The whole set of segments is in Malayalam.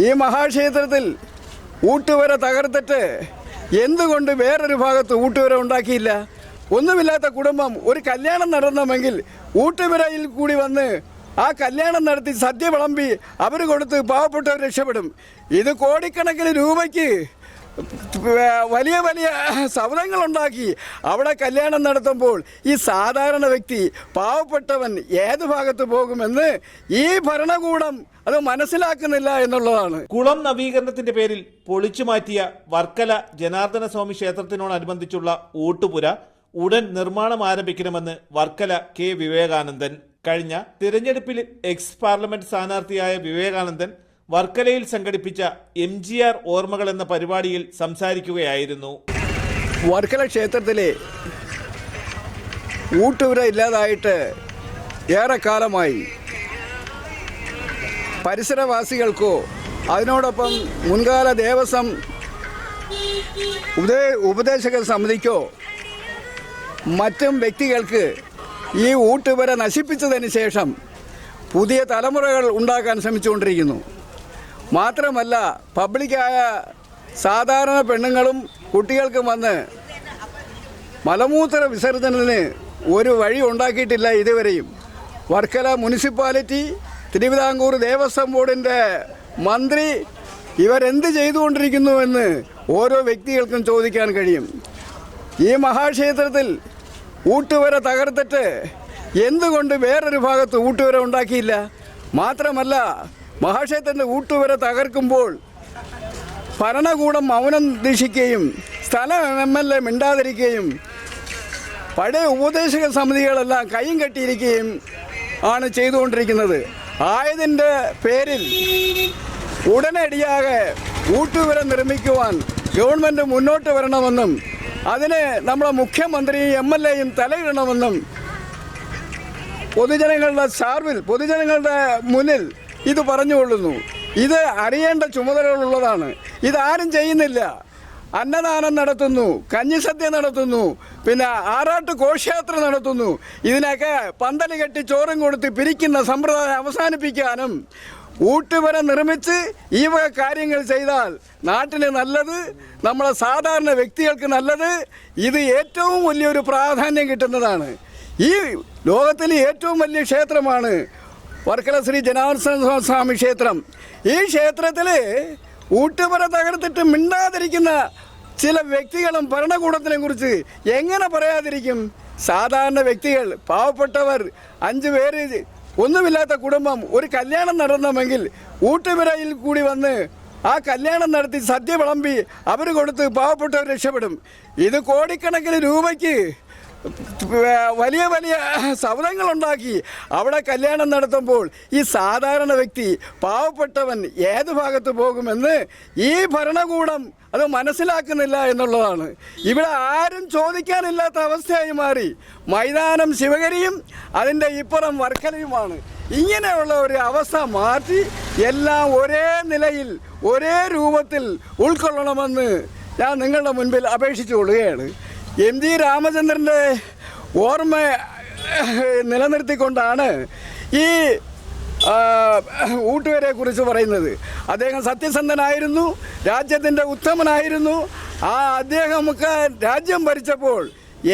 ഈ മഹാക്ഷേത്രത്തിൽ ഊട്ടുവര തകർത്തിട്ട് എന്തുകൊണ്ട് വേറൊരു ഭാഗത്ത് ഊട്ടുവര ഉണ്ടാക്കിയില്ല? ഒന്നുമില്ലാത്ത കുടുംബം ഒരു കല്യാണം നടന്നമെങ്കിൽ ഊട്ടുവരയിൽ കൂടി വന്ന് ആ കല്യാണം നടത്തി സദ്യ വിളമ്പി അവർ കൊടുത്ത് പാവപ്പെട്ടവർ രക്ഷപ്പെടും. ഇത് കോടിക്കണക്കിന് രൂപയ്ക്ക് വലിയ വലിയ സൗധങ്ങളുണ്ടാക്കി. അവിടെ കല്യാണം നടത്തുമ്പോൾ ഈ സാധാരണ വ്യക്തി പാവപ്പെട്ടവൻ ഏത് ഭാഗത്ത് പോകുമെന്ന് ഈ ഭരണകൂടം അത് മനസ്സിലാക്കുന്നില്ല എന്നുള്ളതാണ്. കുളം നവീകരണത്തിന്റെ പേരിൽ പൊളിച്ചു മാറ്റിയ വർക്കല ജനാർദ്ദന സ്വാമി ക്ഷേത്രത്തിനോടനുബന്ധിച്ചുള്ള ഊട്ടുപുര ഉടൻ നിർമ്മാണം ആരംഭിക്കണമെന്ന് വർക്കല കെ വിവേകാനന്ദൻ. കഴിഞ്ഞ തിരഞ്ഞെടുപ്പിൽ എക്സ് പാർലമെന്റ് സ്ഥാനാർത്ഥിയായ വിവേകാനന്ദൻ വർക്കലയിൽ സംഘടിപ്പിച്ച എം ജി ആർ ഓർമ്മകൾ എന്ന പരിപാടിയിൽ സംസാരിക്കുകയായിരുന്നു. വർക്കല ക്ഷേത്രത്തിലെ ഊട്ടുപുര ഇല്ലാതായിട്ട് ഏറെക്കാലമായി പരിസരവാസികൾക്കോ അതിനോടൊപ്പം മുൻകാല ദേവസ്വം ഉപദേ ഉപദേശക സമിതിക്കോ മറ്റും വ്യക്തികൾക്ക് ഈ ഊട്ടുപുര നശിപ്പിച്ചതിന് ശേഷം പുതിയ തലമുറകൾ ഉണ്ടാക്കാൻ ശ്രമിച്ചുകൊണ്ടിരിക്കുന്നു. മാത്രമല്ല പബ്ലിക്കായ സാധാരണ പെണ്ണുങ്ങളും കുട്ടികൾക്കും വന്ന് മലമൂത്ര വിസർജനത്തിന് ഒരു വഴി ഉണ്ടാക്കിയിട്ടില്ല ഇതുവരെയും. വർക്കല മുനിസിപ്പാലിറ്റി തിരുവിതാംകൂർ ദേവസ്വം ബോർഡിന്റെ മന്ത്രി ഇവരെന്ത് ചെയ്തുകൊണ്ടിരിക്കുന്നുവെന്ന് ഓരോ വ്യക്തികൾക്കും ചോദിക്കാൻ കഴിയും. ഈ മഹാക്ഷേത്രത്തിൽ ഊട്ടുവര തകർത്തിട്ട് എന്തുകൊണ്ട് വേറൊരു ഭാഗത്ത് ഊട്ടുവര ഉണ്ടാക്കിയില്ല? മാത്രമല്ല മഹാക്ഷേത്രത്തിന്റെ ഊട്ടുവരെ തകർക്കുമ്പോൾ ഭരണകൂടം മൗനം ദീക്ഷിക്കുകയും സ്ഥല എം എൽ എ മിണ്ടാതിരിക്കുകയും പഴയ ഉപദേശക സമിതികളെല്ലാം കൈയും കെട്ടിയിരിക്കുകയും ആണ് ചെയ്തുകൊണ്ടിരിക്കുന്നത്. ആയതിന്റെ പേരിൽ ഉടനടിയാകെ ഊട്ടുവര നിർമ്മിക്കുവാൻ ഗവൺമെന്റ് മുന്നോട്ട് വരണമെന്നും അതിന് നമ്മുടെ മുഖ്യമന്ത്രിയും എം എൽ എയും തലയിടണമെന്നും പൊതുജനങ്ങളുടെ സാർവിൽ പൊതുജനങ്ങളുടെ മുന്നിൽ ഇത് പറഞ്ഞുകൊള്ളുന്നു. ഇത് അറിയേണ്ട ചുമതലകളുള്ളതാണ്. ഇതാരും ചെയ്യുന്നില്ല. അന്നദാനം നടത്തുന്നു കഞ്ഞിസദ്യ നടത്തുന്നു പിന്നെ ആറാട്ട് ഘോഷയാത്ര നടത്തുന്നു. ഇതിനൊക്കെ പന്തൽ കെട്ടി ചോറും കൊടുത്ത് പിരിക്കുന്ന സമ്പ്രദായം അവസാനിപ്പിക്കാനും ഊട്ടുവരെ നിർമ്മിച്ച് ഈ വക കാര്യങ്ങൾ ചെയ്താൽ നാട്ടിന് നല്ലത് നമ്മളെ സാധാരണ വ്യക്തികൾക്ക് നല്ലത്. ഇത് ഏറ്റവും വലിയൊരു പ്രാധാന്യം കിട്ടുന്നതാണ്. ഈ ലോകത്തിലെ ഏറ്റവും വലിയ ക്ഷേത്രമാണ് വർക്കല ശ്രീ ജനാർദ്ദന സ്വാമി ക്ഷേത്രം. ഈ ക്ഷേത്രത്തിൽ ഊട്ടുപുര തകർത്തിട്ട് മിണ്ടാതിരിക്കുന്ന ചില വ്യക്തികളും ഭരണകൂടത്തിനെ കുറിച്ച് എങ്ങനെ പറയാതിരിക്കും? സാധാരണ വ്യക്തികൾ പാവപ്പെട്ടവർ അഞ്ച് പേര് ഒന്നുമില്ലാത്ത കുടുംബം ഒരു കല്യാണം നടന്നമെങ്കിൽ ഊട്ടുപുരയിൽ കൂടി വന്ന് ആ കല്യാണം നടത്തി സദ്യ വിളമ്പി അവർ കൊടുത്ത് പാവപ്പെട്ടവർ രക്ഷപ്പെടും. ഇത് കോടിക്കണക്കിന് രൂപയ്ക്ക് വലിയ വലിയ സമരങ്ങളുണ്ടാക്കി അവിടെ കല്യാണം നടത്തുമ്പോൾ ഈ സാധാരണ വ്യക്തി പാവപ്പെട്ടവൻ ഏത് ഭാഗത്ത് പോകുമെന്ന് ഈ ഭരണകൂടം അത് മനസ്സിലാക്കുന്നില്ല എന്നുള്ളതാണ്. ഇവിടെ ആരും ചോദിക്കാനില്ലാത്ത അവസ്ഥയായി മാറി. മൈതാനം ശിവഗരിയും അതിന്റെ ഇപ്പുറം വർക്കലയുമാണ്. ഇങ്ങനെയുള്ള ഒരു അവസ്ഥ മാറ്റി എല്ലാം ഒരേ നിലയിൽ ഒരേ രൂപത്തിൽ ഉൾക്കൊള്ളണമെന്ന് ഞാൻ നിങ്ങളുടെ മുൻപിൽ അപേക്ഷിച്ചു കൊള്ളുകയാണ് എം ജി രാമചന്ദ്രന്റെ ഓർമ്മ നിലനിർത്തിക്കൊണ്ടാണ് ഈ ഊട്ടുകാരെ കുറിച്ച് പറയുന്നത്. അദ്ദേഹം സത്യസന്ധനായിരുന്നു രാജ്യത്തിന്റെ ഉത്തമനായിരുന്നു. ആ അദ്ദേഹമൊക്കെ രാജ്യം ഭരിച്ചപ്പോൾ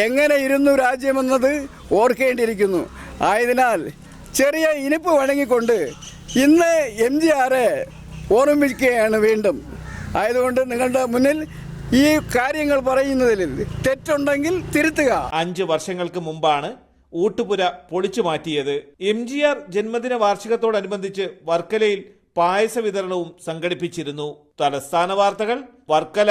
എങ്ങനെ ഇരുന്നു രാജ്യമെന്നത് ഓർക്കേണ്ടിയിരിക്കുന്നു. ആയതിനാൽ ചെറിയ ഇനിപ്പ് വഴങ്ങിക്കൊണ്ട് ഇന്ന് എം ജി ആറെ ഓർമ്മിക്കുകയാണ് വീണ്ടും. ആയതുകൊണ്ട് നിങ്ങളുടെ മുന്നിൽ ഈ കാര്യങ്ങൾ പറയുന്നതിൽ തെറ്റുണ്ടെങ്കിൽ തിരുത്തുക. അഞ്ചു വർഷങ്ങൾക്ക് മുമ്പാണ് ഊട്ടുപുര പൊളിച്ചു മാറ്റിയത്. എം ജി ആർ ജന്മദിന വാർഷികത്തോടനുബന്ധിച്ച് വർക്കലയിൽ പായസ വിതരണവും സംഘടിപ്പിച്ചിരുന്നു. തലസ്ഥാന വാർത്തകൾ വർക്കല.